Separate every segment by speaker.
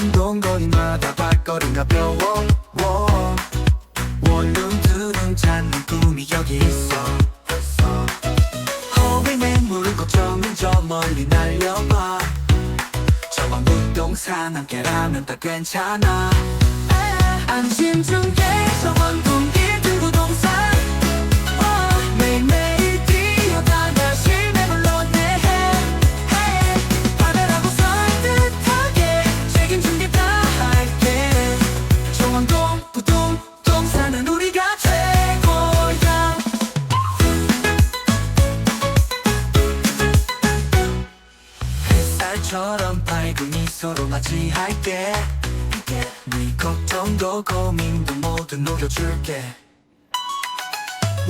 Speaker 1: 한동거리마다 발걸음 가벼워. 원룸 두룸 찾는 꿈이 여기 있어. 허빙의 물은 걱정은 저 멀리 날려봐. 저번 부동산 함께라면 다 괜찮아. 안심중계. 처럼 밝은 미소로 맞이할게. 네 걱정도 고민도 모두 녹여줄게.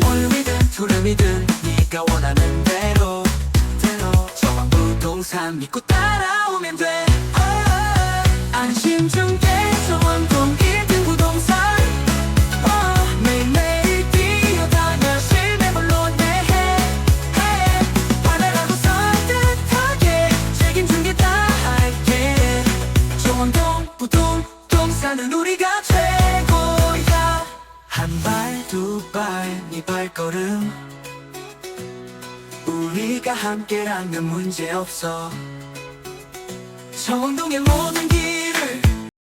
Speaker 1: 월미든 투름이든 네가 원하는 대로. 대로. 저왕부동산 믿고 따라오면 돼 부동동산은 우리가 최고야. 한 발 두 발 네 발걸음. 우리가 함께라면 문제없어. 정원동의 모든 길